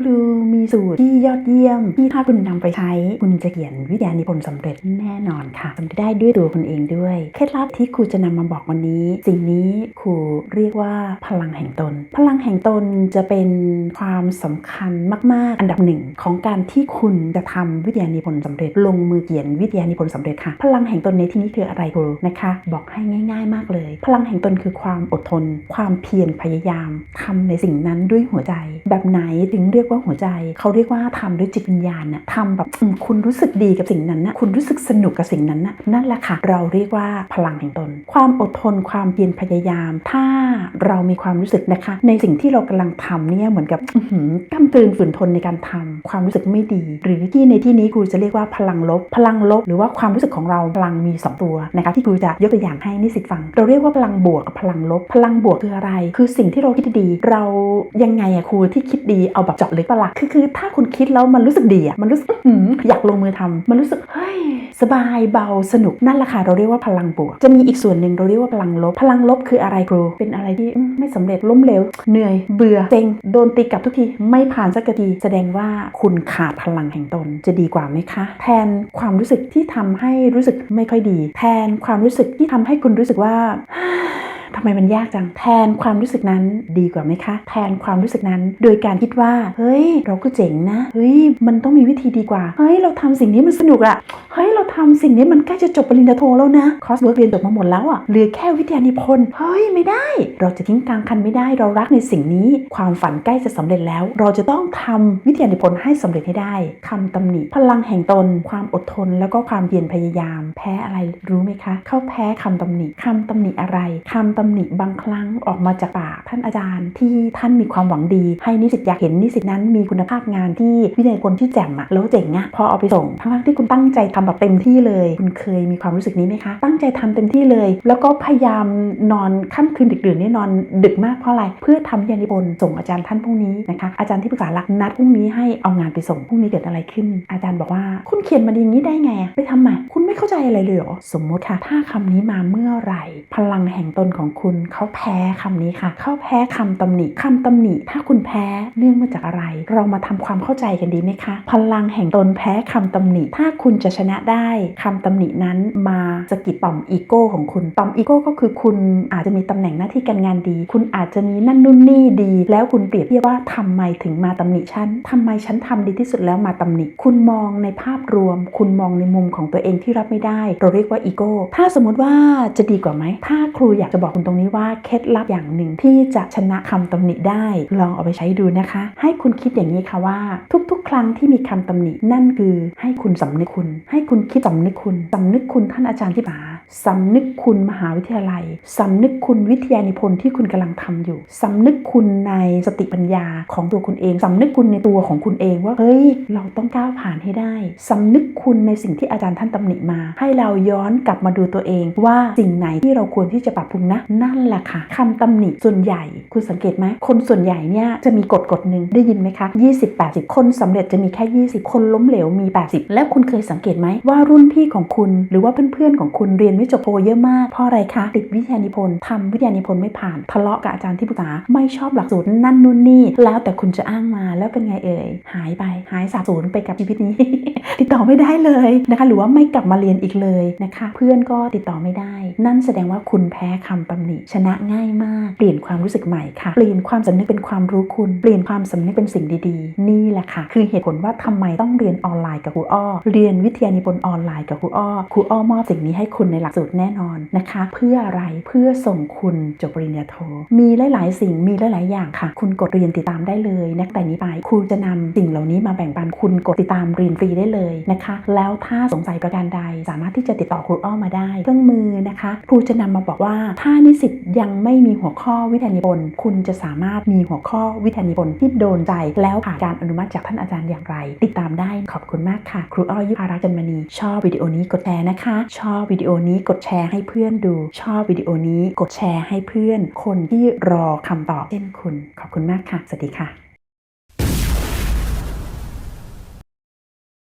ครูมีสูตรที่ยอดเยี่ยม ที่ถ้าคุณนำไปใช้ คุณจะเขียนวิทยานิพนธ์สำเร็จแน่นอนค่ะสำเร็จได้ด้วยตัวคุณเองด้วย เคล็ดลับที่ครูจะนำมาบอกวันนี้ สิ่งนี้ครูเรียกว่าพลังแห่งตน พลังแห่งตนจะเป็นความสำคัญมาก ๆ อันดับหนึ่งของการที่คุณจะทำวิทยานิพนธ์สำเร็จ ลงมือเขียนวิทยานิพนธ์สำเร็จค่ะ พลังแห่งตนในที่นี้คืออะไรครูนะคะ บอกให้ง่าย ๆ มากเลย พลังแห่งตนคือความอดทน ความเพียรพยายามทำในสิ่งนั้นด้วยหัวใจ แบบไหนถึงเรียกว่าหัวใจ เขาเรียกว่าทำด้วยจิตวิญญาณน่ะทำแบบคุณรู้สึกดีกับสิ่งนั้นนะคุณรู้สึกสนุกกับสิ่งนั้นนะนั่นแหละค่ะ เราเรียกว่าพลังแห่งตน ความอดทนความเพียรพยายาม ถ้าเรามีความรู้สึกนะคะ ในสิ่งที่เรากำลังทำเนี่ยเหมือนกับอื้อหือกำตืนฝืนทนในการทำความรู้สึกไม่ดี หรือที่ในที่นี้ครูจะเรียกว่าพลังลบ พลังลบ หรือว่าความรู้สึกของเราพลังมีสองตัวนะคะที่ครูจะยกตัวอย่างให้นิสิตฟัง เราเรียกว่าพลังบวกกับพลังลบ พลังบวกคืออะไร คือสิ่งที่เราคิดดี เรายังไงอะครูที่คิดดีเอาแบบเจาะลึกปะละ่ะคือคือถ้าคุณคิดแล้วมันรู้สึกดีอะมันรู้สึกอื้อหือยากลงมือทำมันรู้สึกเฮ้ยสบายเบาสนุกนั่นแหละค่ะเราเรียกว่าพลังบวก จะมีอีกส่วนหนึ่งเราเรียกว่าพลังลบ พลังลบคืออะไรครูเป็นอะไรที่ไม่สำเร็จล้มเหลวเหนื่อย เบื่อเซ็งโดนตีกลับทุกทีไม่ผ่านสักทีแสดงว่าคุณขาดพลังแห่งตนจะดีกว่าไหมคะ แทนความรู้สึกที่ทำให้รู้สึกไม่ค่อยดี แทนความรู้สึกที่ทำให้คุณรู้สึกว่า ทำไมมันยากจัง แทนความรู้สึกนั้นดีกว่าไหมคะ แทนความรู้สึกนั้น โดยการคิดว่า เฮ้ย เราก็เจ๋งนะ เฮ้ย มันต้องมีวิธีดีกว่า เฮ้ย เราทำสิ่งนี้มันสนุกอะเฮ้ย เราทำสิ่งนี้มันใกล้จะจบปริญญาโทแล้วนะ คอร์สเวิร์กเรียนจบมาหมดแล้วอะเหลือแค่วิทยานิพนธ์ เฮ้ย ไม่ได้ เราจะทิ้งกลางคันไม่ได้ เรารักในสิ่งนี้ ความฝันใกล้จะสำเร็จแล้ว เราจะต้องทำวิทยานิพนธ์ให้สำเร็จให้ได้คำตำหนิ พลังแห่งตน ความอดทน แล้วก็ความเพียรพยายาม แพ้อะไรรู้ไหมคะ เขาแพ้คำตำหนิคำตำหนิอะไรคำตำหนิบางครั้งออกมาจากปากท่านอาจารย์ ที่ท่านมีความหวังดี ให้นิสิตอยากเห็นนิสิตนั้นมีคุณภาพงานที่วิทยานิพนธ์ที่แจ่มอะแล้วเจ๋งอะพอเอาไปส่งทั้งที่คุณตั้งใจทำแบบเต็มที่เลย คุณเคยมีความรู้สึกนี้ไหมคะ ตั้งใจทำเต็มที่เลย แล้วก็พยายามนอนค่ำคืนดึกดื่นนี่นอนดึกมากเพราะอะไรเพื่อทำยานิพนธ์ส่งอาจารย์ท่านพรุ่งนี้นะคะอาจารย์ที่ปรึกษาหลักนัดพรุ่งนี้ให้เอางานไปส่งพรุ่งนี้เกิดอะไรขึ้น อาจารย์บอกว่าคุณเขียนมาอย่างนี้ได้ไงไปทำใหม่คุณไม่เข้าใจอะไรเลยเหรอสมมติค่ะถ้าคำนี้มาเมื่อไหร่ พลังแห่งตนของคุณเขาแพ้คำนี้ค่ะเขาแพ้คำตำหนิคำตำหนิ ถ้าคุณแพ้เนื่องมาจากอะไร เรามาทำความเข้าใจกันดีไหมคะ พลังแห่งตนแพ้คำตำหนิ ถ้าคุณจะชนะได้คำตำหนินั้นมาสกิดต่อมอีโก้ของคุณต่อมอีโก้ก็คือคุณอาจจะมีตำแหน่งหน้าที่การงานดี คุณอาจจะมีนั่นนู่นนี่ดี แล้วคุณเปรียบเทียบว่าทำไมถึงมาตำหนิฉันทำไมฉันทำดีที่สุดแล้วมาตำหนิ คุณมองในภาพรวม คุณมองในมุมของตัวเองที่รับไม่ได้ เราเรียกว่าอีโก้ถ้าสมมติว่าจะดีกว่าไหมถ้าครูอยากจะบอกตรงนี้ว่าเคล็ดลับอย่างหนึ่งที่จะชนะคำตำหนิได้ ลองเอาไปใช้ดูนะคะ ให้คุณคิดอย่างนี้ค่ะว่า ทุกๆ ครั้งที่มีคำตำหนินั่นคือให้คุณสำนึกคุณ ให้คุณคิดสำนึกคุณสำนึกคุณท่านอาจารย์ที่ปา สำนึกคุณมหาวิทยาลัย สำนึกคุณวิทยานิพนธ์ที่คุณกำลังทำอยู่ สำนึกคุณในสติปัญญาของตัวคุณเอง สำนึกคุณในตัวของคุณเองว่า เฮ้ย เราต้องก้าวผ่านให้ได้ สำนึกคุณในสิ่งที่อาจารย์ท่านตำหนิมา ให้เราย้อนกลับมาดูตัวเอง ว่าสิ่งไหนที่เราควรที่จะปรับปรุงนะ นั่นแหละค่ะคำตำหนิส่วนใหญ่ คุณสังเกตไหม คนส่วนใหญ่เนี่ยจะมีกฎกฎหนึ่งได้ยินไหมคะ 20 80 คนสำเร็จจะมีแค่ 20 คนล้มเหลวมี 80 แล้วคุณเคยสังเกตไหมว่ารุ่นพี่ของคุณ หรือว่าเพื่อนๆของคุณเรียนไม่จบโทเยอะมากเพราะอะไรคะติดวิทยานิพนธ์ทำวิทยานิพนธ์ไม่ผ่าน ทะเลาะกับอาจารย์ที่ปรึกษาไม่ชอบหลักสูตรนั่นนู่นนี่ แล้วแต่คุณจะอ้างมาแล้วเป็นไงเอ่ยหายไปหายสาบสูญไปกับชีวิตนี้ ติดต่อไม่ได้เลยนะคะ หรือว่าไม่กลับมาเรียนอีกเลยนะคะ เพื่อนก็ติดต่อไม่ได้ นั่นแสดงว่าคุณแพ้คำตำหนิชนะง่ายมาก เปลี่ยนความรู้สึกใหม่ค่ะเปลี่ยนความสำนึกเป็นความรู้คุณเปลี่ยนความสำนึกเป็นสิ่งดีๆ นี่แหละค่ะ คือเหตุผลว่าทำไมต้องเรียนออนไลน์กับครูอ้อเรียนวิทยานิพนธ์ออนไลน์กับครูอ้อครูอ้อมอบสิ่งนี้ให้คุณในหลักสูตรแน่นอนนะคะ เพื่ออะไรเพื่อส่งคุณจบปริญญาโทมีหลาย ๆ สิ่งมีหลาย ๆ อย่างค่ะ คุณกดเรียนติดตามได้เลยนะแต่นี้ไปครูจะนำสิ่งเหล่านี้มาแบ่งปันคุณกดติดตามเรียนฟรีได้เลยนะคะ แล้วถ้าสงสัยประการใด สามารถที่จะติดต่อครูอ้อมาได้ เครื่องมือนะคะ ครูจะนำมาบอกว่า ถ้านิสิตยังไม่มีหัวข้อวิทยานิพนธ์คุณจะสามารถมีหัวข้อวิทยานิพนธ์ที่โดนใจ แล้วผ่านการอนุมัติจากท่านอาจารย์อย่างไร ติดตามได้ขอบคุณมากค่ะ ครูอ้อยุพารักษ์จันมณี ชอบวิดีโอนี้กดแชร์นะคะ ชอบวิดีโอนี้กดแชร์ให้เพื่อนดู ชอบวิดีโอนี้กดแชร์ให้เพื่อน คนที่รอคำตอบเช่นคุณ ขอบคุณมากค่ะ สวัสดีค่ะ